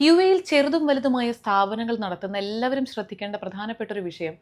U എയിൽ ചെറുതും വലുതുമായ സ്ഥാപനങ്ങൾ നടത്തുന്ന എല്ലാവരും ശ്രദ്ധിക്കേണ്ട പ്രധാനപ്പെട്ട ഒരു വിഷയം.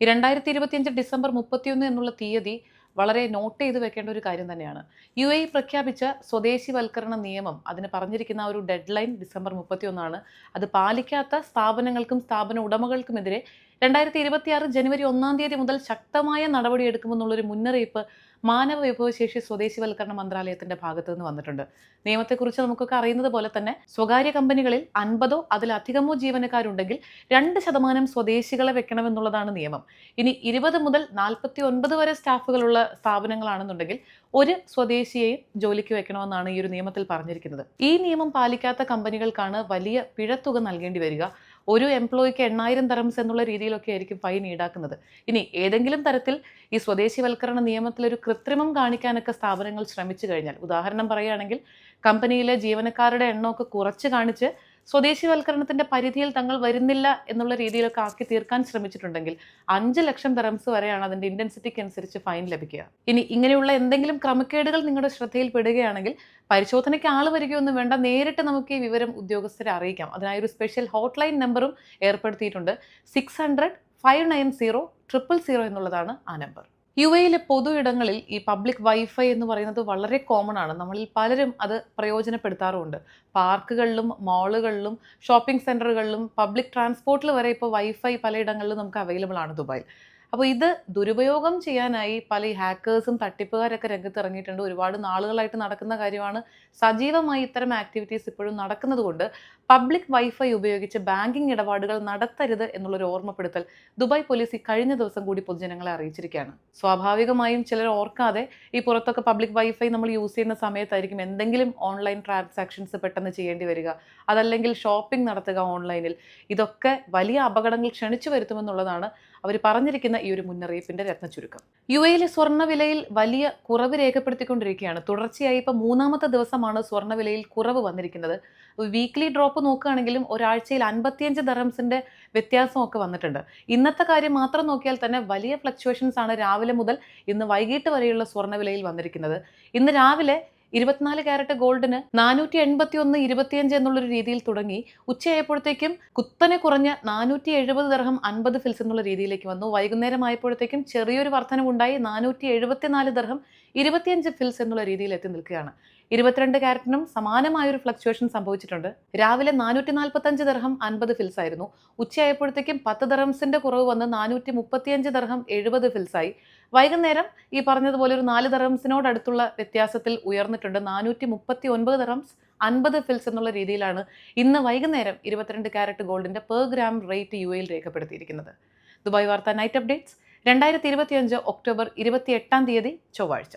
രണ്ടായിരത്തി ഇരുപത്തിയഞ്ച് ഡിസംബർ മുപ്പത്തിയൊന്ന് എന്നുള്ള തീയതി വളരെ നോട്ട് ചെയ്ത് വെക്കേണ്ട ഒരു കാര്യം തന്നെയാണ്. യു എ പ്രഖ്യാപിച്ച സ്വദേശിവൽക്കരണ നിയമം അതിന് പറഞ്ഞിരിക്കുന്ന ഒരു ഡെഡ് ലൈൻ ഡിസംബർ മുപ്പത്തിയൊന്നാണ്. അത് പാലിക്കാത്ത സ്ഥാപനങ്ങൾക്കും സ്ഥാപന ഉടമകൾക്കുമെതിരെ രണ്ടായിരത്തി ഇരുപത്തിയാറ് ജനുവരി ഒന്നാം തീയതി മുതൽ ശക്തമായ നടപടിയെടുക്കുമെന്നുള്ളൊരു മുന്നറിയിപ്പ് മാനവ വിഭവശേഷി സ്വദേശിവൽക്കരണ മന്ത്രാലയത്തിന്റെ ഭാഗത്തു നിന്ന് വന്നിട്ടുണ്ട്. നിയമത്തെക്കുറിച്ച് നമുക്കൊക്കെ അറിയുന്നത് പോലെ തന്നെ സ്വകാര്യ കമ്പനികളിൽ അൻപതോ അതിലധികമോ ജീവനക്കാരുണ്ടെങ്കിൽ രണ്ട് ശതമാനം സ്വദേശികളെ വെക്കണമെന്നുള്ളതാണ് നിയമം. ഇനി ഇരുപത് മുതൽ നാൽപ്പത്തി ഒൻപത് വരെ സ്റ്റാഫുകളുള്ള സ്ഥാപനങ്ങളാണെന്നുണ്ടെങ്കിൽ ഒരു സ്വദേശിയെയും ജോലിക്ക് വെക്കണമെന്നാണ് ഈ ഒരു നിയമത്തിൽ പറഞ്ഞിരിക്കുന്നത്. ഈ നിയമം പാലിക്കാത്ത കമ്പനികൾക്കാണ് വലിയ പിഴത്തുക നൽകേണ്ടി വരിക. ഒരു എംപ്ലോയിക്ക് എണ്ണായിരം തരംസ് എന്നുള്ള രീതിയിലൊക്കെ ആയിരിക്കും ഫൈൻ ഈടാക്കുന്നത്. ഇനി ഏതെങ്കിലും തരത്തിൽ ഈ സ്വദേശിവൽക്കരണ നിയമത്തിലൊരു കൃത്രിമം കാണിക്കാനൊക്കെ സ്ഥാപനങ്ങൾ ശ്രമിച്ചു കഴിഞ്ഞാൽ ഉദാഹരണം പറയുകയാണെങ്കിൽ കമ്പനിയിലെ ജീവനക്കാരുടെ എണ്ണമൊക്കെ കുറച്ച് കാണിച്ച് സ്വദേശിവൽക്കരണത്തിന്റെ പരിധിയിൽ തങ്ങൾ വരുന്നില്ല എന്നുള്ള രീതിയിലൊക്കെ ആക്കി തീർക്കാൻ ശ്രമിച്ചിട്ടുണ്ടെങ്കിൽ അഞ്ച് ലക്ഷം തെറംസ് വരെയാണ് അതിന്റെ ഇന്റൻസിറ്റിക്ക് അനുസരിച്ച് ഫൈൻ ലഭിക്കുക. ഇനി ഇങ്ങനെയുള്ള എന്തെങ്കിലും ക്രമക്കേടുകൾ നിങ്ങളുടെ ശ്രദ്ധയിൽ പെടുകയാണെങ്കിൽ പരിശോധനയ്ക്ക് ആൾ വരികയൊന്നും വേണ്ട. നേരിട്ട് നമുക്ക് ഈ വിവരം ഉദ്യോഗസ്ഥരെ അറിയിക്കാം. അതിനായി ഒരു സ്പെഷ്യൽ ഹോട്ട്ലൈൻ നമ്പറും ഏർപ്പെടുത്തിയിട്ടുണ്ട്. Six hundred five nine zero triple zero എന്നുള്ളതാണ് ആ നമ്പർ യു എയിലെ പൊതു ഇടങ്ങളിൽ ഈ പബ്ലിക് വൈഫൈ എന്ന് പറയുന്നത് വളരെ കോമൺ ആണ്. നമ്മളിൽ പലരും അത് പ്രയോജനപ്പെടുത്താറുമുണ്ട്. പാർക്കുകളിലും മാളുകളിലും ഷോപ്പിംഗ് സെന്ററുകളിലും പബ്ലിക് ട്രാൻസ്പോർട്ടിൽ വരെ ഇപ്പോൾ വൈഫൈ പലയിടങ്ങളിലും നമുക്ക് അവൈലബിൾ ആണ് ദുബായിൽ. അപ്പോൾ ഇത് ദുരുപയോഗം ചെയ്യാനായി പല ഈ ഹാക്കേഴ്സും തട്ടിപ്പുകാരൊക്കെ രംഗത്ത് ഇറങ്ങിയിട്ടുണ്ട് ഒരുപാട് നാളുകളായിട്ട് നടക്കുന്ന കാര്യമാണ്. സജീവമായി ഇത്തരം ആക്ടിവിറ്റീസ് ഇപ്പോഴും നടക്കുന്നത് കൊണ്ട് പബ്ലിക് വൈഫൈ ഉപയോഗിച്ച് ബാങ്കിംഗ് ഇടപാടുകൾ നടത്തരുത് എന്നുള്ളൊരു ഓർമ്മപ്പെടുത്തൽ ദുബായ് പോലീസ് ഈ കഴിഞ്ഞ ദിവസം കൂടി പൊതുജനങ്ങളെ അറിയിച്ചിരിക്കുകയാണ്. സ്വാഭാവികമായും ചിലർ ഓർക്കാതെ ഈ പുറത്തൊക്കെ പബ്ലിക് വൈഫൈ നമ്മൾ യൂസ് ചെയ്യുന്ന സമയത്തായിരിക്കും എന്തെങ്കിലും ഓൺലൈൻ ട്രാൻസാക്ഷൻസ് പെട്ടെന്ന് ചെയ്യേണ്ടി വരിക. അതല്ലെങ്കിൽ ഷോപ്പിംഗ് നടത്തുക ഓൺലൈനിൽ ഇതൊക്കെ വലിയ അപകടങ്ങൾ ക്ഷണിച്ചു വരുത്തുമെന്നുള്ളതാണ് അവർ പറഞ്ഞിരിക്കുന്ന ഈ ഒരു മുന്നറിയിപ്പിന്റെ രത്ന ചുരുക്കം. യു എയിലെ സ്വർണവിലയിൽ വലിയ കുറവ് രേഖപ്പെടുത്തിക്കൊണ്ടിരിക്കുകയാണ്. തുടർച്ചയായി ഇപ്പോൾ മൂന്നാമത്തെ ദിവസമാണ് സ്വർണവിലയിൽ കുറവ് വന്നിരിക്കുന്നത്. വീക്ക്ലി ഡ്രോപ്പ് നോക്കുകയാണെങ്കിലും ഒരാഴ്ചയിൽ അൻപത്തിയഞ്ച് ദറംസിന്റെ വ്യത്യാസമൊക്കെ വന്നിട്ടുണ്ട്. ഇന്നത്തെ കാര്യം മാത്രം നോക്കിയാൽ തന്നെ വലിയ ഫ്ലക്ച്വേഷൻസ് ആണ് രാവിലെ മുതൽ ഇന്ന് വൈകിട്ട് വരെയുള്ള സ്വർണവിലയിൽ വന്നിരിക്കുന്നത്. ഇന്ന് രാവിലെ ഇരുപത്തിനാല് ക്യാരറ്റ് ഗോൾഡിന് നാനൂറ്റി എൺപത്തി ഒന്ന് ഇരുപത്തിയഞ്ച് എന്നുള്ളൊരു രീതിയിൽ തുടങ്ങി. ഉച്ചയായപ്പോഴത്തേക്കും കുത്തനെ കുറഞ്ഞ നാനൂറ്റി എഴുപത് ദർഹം അൻപത് ഫിൽസ് എന്നുള്ള രീതിയിലേക്ക് വന്നു. വൈകുന്നേരം ആയപ്പോഴത്തേക്കും ചെറിയൊരു വർധനവുണ്ടായി. നാനൂറ്റി എഴുപത്തിനാല് ദർഹം ഇരുപത്തിയഞ്ച് ഫിൽസ് എന്നുള്ള രീതിയിൽ എത്തി നിൽക്കുകയാണ്. ഇരുപത്തിരണ്ട് ക്യാരറ്റിനും സമാനമായൊരു ഫ്ലക്ച്വേഷൻ സംഭവിച്ചിട്ടുണ്ട്. രാവിലെ നാനൂറ്റി നാൽപ്പത്തഞ്ച് ദർഹം അൻപത് ഫിൽസ് ആയിരുന്നു. ഉച്ചയായപ്പോഴത്തേക്കും പത്ത് ദർഹംസിന്റെ കുറവ് വന്ന് നാനൂറ്റി മുപ്പത്തിയഞ്ച് ദർഹം എഴുപത് ഫിൽസായി വൈകുന്നേരം ഈ പറഞ്ഞതുപോലെ ഒരു നാല് ദറംസിനോട് അടുത്തുള്ള വ്യത്യാസത്തിൽ ഉയർന്നിട്ടുണ്ട്. നാനൂറ്റി മുപ്പത്തി ഒൻപത് ദറംസ് അൻപത് ഫിൽസ് എന്നുള്ള രീതിയിലാണ് ഇന്ന് വൈകുന്നേരം ഇരുപത്തിരണ്ട് ക്യാരറ്റ് ഗോൾഡിന്റെ പെർ ഗ്രാം റേറ്റ് യു എയിൽ രേഖപ്പെടുത്തിയിരിക്കുന്നത്. ദുബായ് വാർത്ത നൈറ്റ് അപ്ഡേറ്റ്സ്. രണ്ടായിരത്തി ഇരുപത്തിയഞ്ച് ഒക്ടോബർ ഇരുപത്തി എട്ടാം തീയതി ചൊവ്വാഴ്ച.